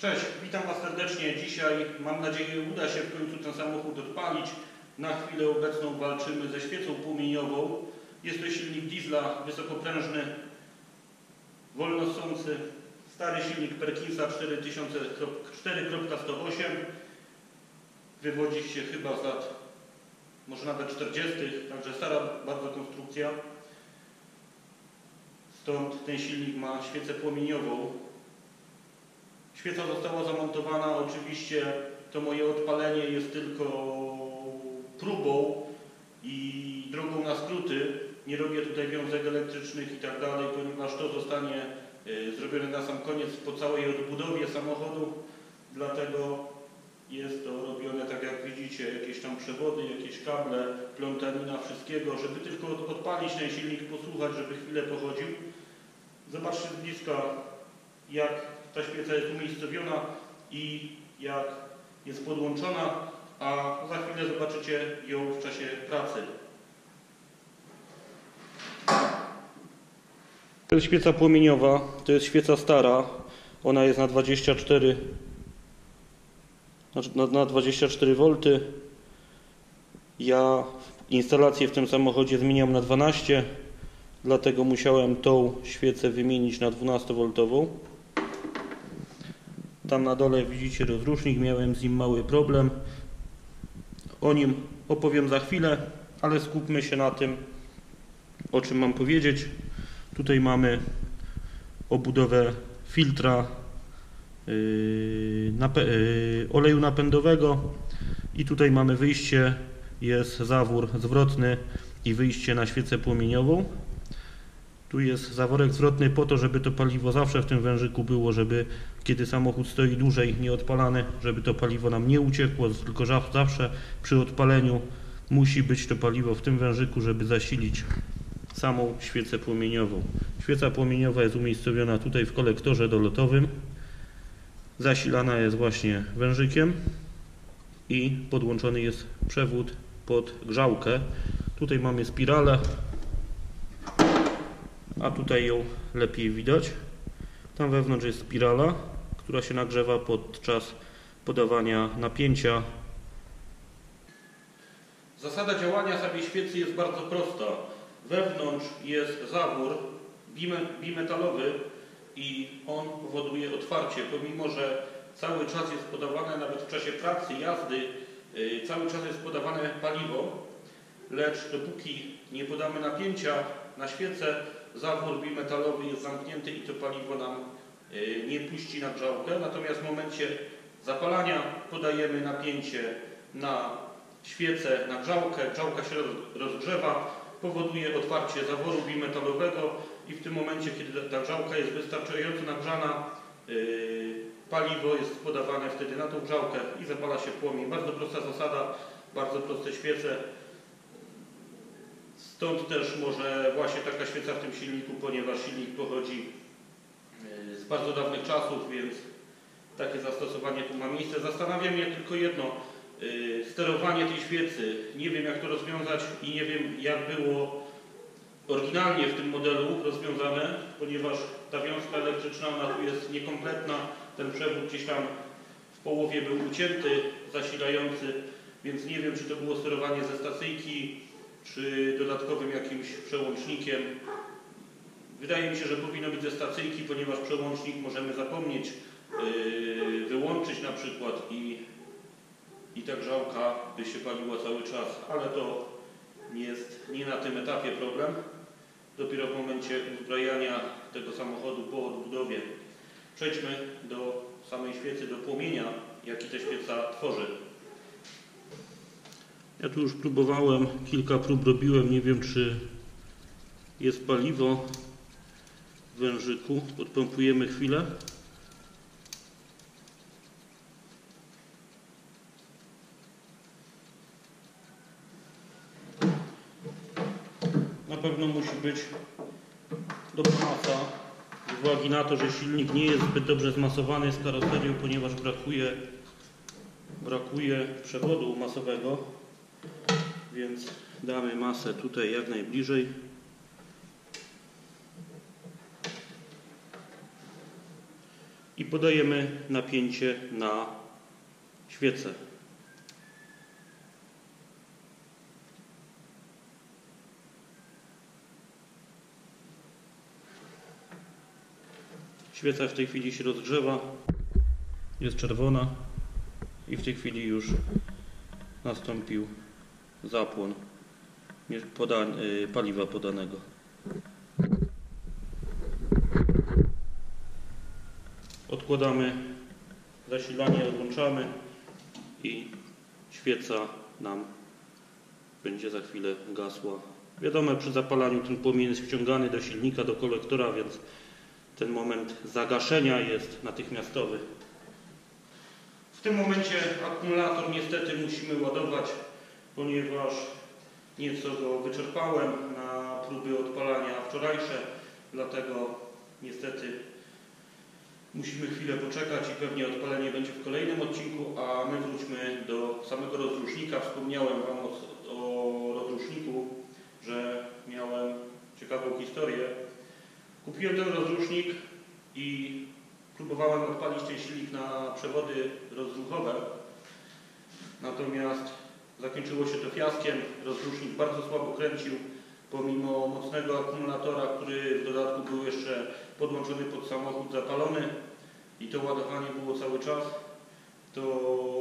Cześć, witam Was serdecznie. Dzisiaj mam nadzieję uda się w końcu ten samochód odpalić. Na chwilę obecną walczymy ze świecą płomieniową. Jest to silnik diesla wysokoprężny, wolnosący, stary silnik Perkinsa 4.108. Wywodzi się chyba z lat może nawet 40., także stara bardzo konstrukcja. Stąd ten silnik ma świecę płomieniową. Świeca została zamontowana, oczywiście to moje odpalenie jest tylko próbą i drogą na skróty. Nie robię tutaj wiązek elektrycznych i tak dalej, ponieważ to zostanie y, zrobione na sam koniec po całej odbudowie samochodu. Dlatego jest to robione tak jak widzicie, jakieś tam przewody, jakieś kable, plątanina, wszystkiego, żeby tylko odpalić ten silnik, posłuchać, żeby chwilę pochodził. Zobaczcie z bliska, jak ta świeca jest umiejscowiona i jak jest podłączona, a za chwilę zobaczycie ją w czasie pracy. To jest świeca płomieniowa, to jest świeca stara. Ona jest na 24 znaczy na, na 24 V. Ja instalację w tym samochodzie zmieniam na 12, dlatego musiałem tą świecę wymienić na 12V. Tam na dole widzicie rozrusznik, miałem z nim mały problem. O nim opowiem za chwilę, ale skupmy się na tym, o czym mam powiedzieć. Tutaj mamy obudowę filtra yy, yy, oleju napędowego i tutaj mamy wyjście, jest zawór zwrotny i wyjście na świecę płomieniową. Tu jest zaworek zwrotny po to, żeby to paliwo zawsze w tym wężyku było, żeby kiedy samochód stoi dłużej nieodpalany, żeby to paliwo nam nie uciekło, tylko zawsze przy odpaleniu musi być to paliwo w tym wężyku, żeby zasilić samą świecę płomieniową. Świeca płomieniowa jest umiejscowiona tutaj w kolektorze dolotowym. Zasilana jest właśnie wężykiem i podłączony jest przewód pod grzałkę. Tutaj mamy spiralę, a tutaj ją lepiej widać. Tam wewnątrz jest spirala, która się nagrzewa podczas podawania napięcia. Zasada działania samej świecy jest bardzo prosta. Wewnątrz jest zawór bime- bimetalowy i on powoduje otwarcie, pomimo że cały czas jest podawane, nawet w czasie pracy, jazdy, yy, cały czas jest podawane paliwo, lecz dopóki nie podamy napięcia na świecę, zawór bimetalowy jest zamknięty i to paliwo nam y, nie puści na grzałkę. Natomiast w momencie zapalania podajemy napięcie na świecę, na grzałkę, grzałka się roz- rozgrzewa, powoduje otwarcie zaworu bimetalowego i w tym momencie, kiedy ta grzałka jest wystarczająco nagrzana, y, paliwo jest podawane wtedy na tą grzałkę i zapala się płomień. Bardzo prosta zasada, bardzo proste świece. Stąd też może właśnie taka świeca w tym silniku, ponieważ silnik pochodzi y, z bardzo dawnych czasów, więc takie zastosowanie tu ma miejsce. Zastanawia mnie tylko jedno, y, sterowanie tej świecy. Nie wiem jak to rozwiązać i nie wiem jak było oryginalnie w tym modelu rozwiązane, ponieważ ta wiązka elektryczna ona tu jest niekompletna, ten przewód gdzieś tam w połowie był ucięty, zasilający, więc nie wiem czy to było sterowanie ze stacyjki, czy dodatkowym jakimś przełącznikiem. Wydaje mi się, że powinno być ze stacyjki, ponieważ przełącznik możemy zapomnieć yy, wyłączyć na przykład i, i ta grzałka by się paliła cały czas, ale to jest nie na tym etapie problem. Dopiero w momencie uzbrajania tego samochodu po odbudowie. Przejdźmy do samej świecy, do płomienia, jaki ta świeca tworzy. Ja tu już próbowałem, kilka prób robiłem, nie wiem czy jest paliwo w wężyku. Podpompujemy chwilę. Na pewno musi być dobra masa, z uwagi na to, że silnik nie jest zbyt dobrze zmasowany z karoserią, ponieważ brakuje, brakuje przewodu masowego więc damy masę tutaj jak najbliżej. i podajemy napięcie na świecę. Świeca w tej chwili się rozgrzewa, jest czerwona i w tej chwili już nastąpił zapłon y, paliwa podanego. Odkładamy zasilanie, odłączamy i świeca nam będzie za chwilę gasła. Wiadomo, przy zapalaniu ten płomień jest wciągany do silnika, do kolektora, więc ten moment zagaszenia jest natychmiastowy. W tym momencie akumulator niestety musimy ładować, ponieważ nieco go wyczerpałem na próby odpalania wczorajsze, dlatego niestety musimy chwilę poczekać i pewnie odpalenie będzie w kolejnym odcinku, a my wróćmy do samego rozrusznika. Wspomniałem Wam o, o rozruszniku, że miałem ciekawą historię. Kupiłem ten rozrusznik i próbowałem odpalić ten silnik na przewody rozruchowe. Natomiast zakończyło się to fiaskiem. Rozrusznik bardzo słabo kręcił, pomimo mocnego akumulatora, który w dodatku był jeszcze podłączony pod samochód zapalony i to ładowanie było cały czas. To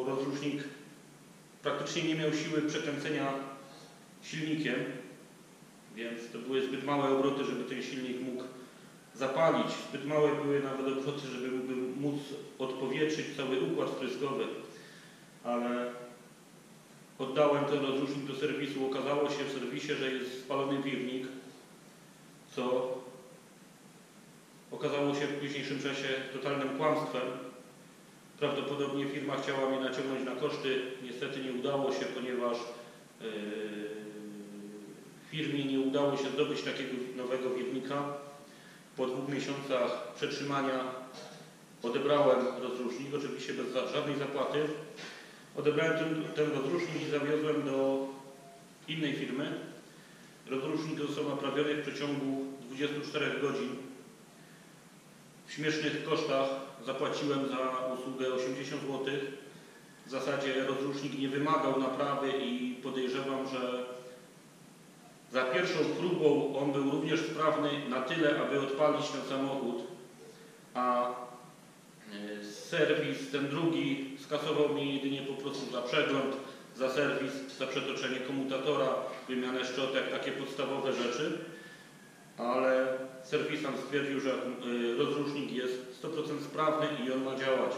rozrusznik praktycznie nie miał siły przekręcenia silnikiem, więc to były zbyt małe obroty, żeby ten silnik mógł zapalić. Zbyt małe były nawet obroty, żeby mógłby móc odpowietrzyć cały układ wtryskowy. Ale oddałem ten rozrusznik do serwisu. Okazało się w serwisie, że jest spalony piwnik, co okazało się w późniejszym czasie totalnym kłamstwem. Prawdopodobnie firma chciała mnie naciągnąć na koszty. Niestety nie udało się, ponieważ yy, firmie nie udało się zdobyć takiego nowego piwnika. Po dwóch miesiącach przetrzymania odebrałem rozrusznik, oczywiście bez żadnej zapłaty. Odebrałem ten, ten rozrusznik i zawiozłem do innej firmy. Rozrusznik został naprawiony w przeciągu 24 godzin. W śmiesznych kosztach zapłaciłem za usługę 80 zł. W zasadzie rozrusznik nie wymagał naprawy i podejrzewam, że za pierwszą próbą on był również sprawny na tyle, aby odpalić ten samochód, a e, serwis, ten drugi, skasował mnie jedynie po prostu za przegląd, za serwis, za przetoczenie komutatora, wymianę szczotek, takie podstawowe rzeczy, ale serwisant stwierdził, że y, rozrusznik jest 100% sprawny i on ma działać.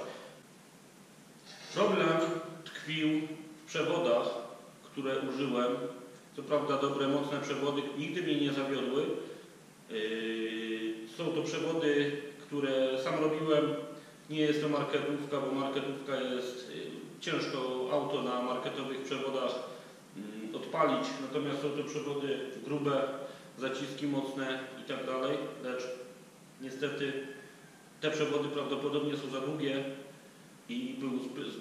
Problem tkwił w przewodach, które użyłem. Co prawda dobre, mocne przewody nigdy mnie nie zawiodły. Yy, Są to przewody, które sam robiłem. Nie jest to marketówka, bo marketówka jest yy, ciężko auto na marketowych przewodach mm, odpalić. Natomiast są to przewody grube, zaciski mocne i tak dalej. Lecz niestety te przewody prawdopodobnie są za długie i był,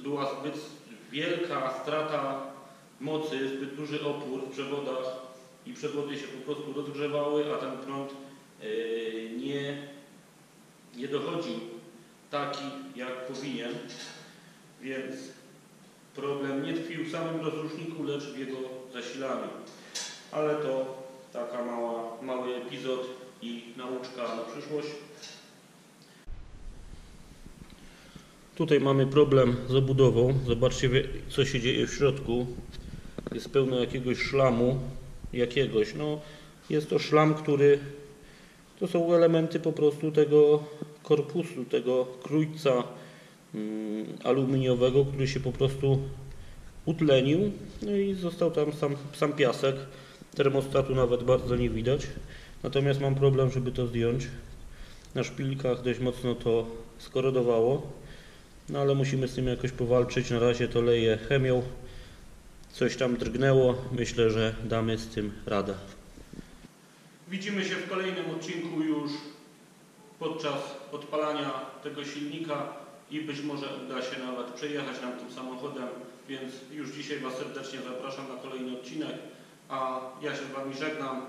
była zbyt wielka strata mocy, zbyt duży opór w przewodach i przewody się po prostu rozgrzewały, a ten prąd yy, nie, nie dochodził taki, jak powinien. Więc problem nie tkwił w samym rozruszniku, lecz w jego zasilaniu. Ale to taka mała, mały epizod i nauczka na przyszłość. Tutaj mamy problem z obudową. Zobaczcie, co się dzieje w środku. Jest pełno jakiegoś szlamu. Jakiegoś. No, jest to szlam, który. To są elementy po prostu tego korpusu, tego krójca mm, aluminiowego, który się po prostu utlenił. No i został tam sam, sam piasek. Termostatu nawet bardzo nie widać. Natomiast mam problem, żeby to zdjąć. Na szpilkach dość mocno to skorodowało. No ale musimy z tym jakoś powalczyć. Na razie to leję chemią. Coś tam drgnęło. Myślę, że damy z tym radę. Widzimy się w kolejnym odcinku już podczas odpalania tego silnika i być może uda się nawet przejechać nam tym samochodem, więc już dzisiaj Was serdecznie zapraszam na kolejny odcinek, a ja się z Wami żegnam.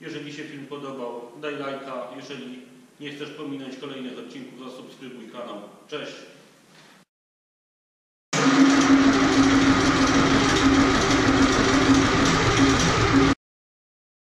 Jeżeli się film podobał, daj lajka, jeżeli Nie chcesz pominąć kolejnych odcinków, zasubskrybuj kanał. Cześć!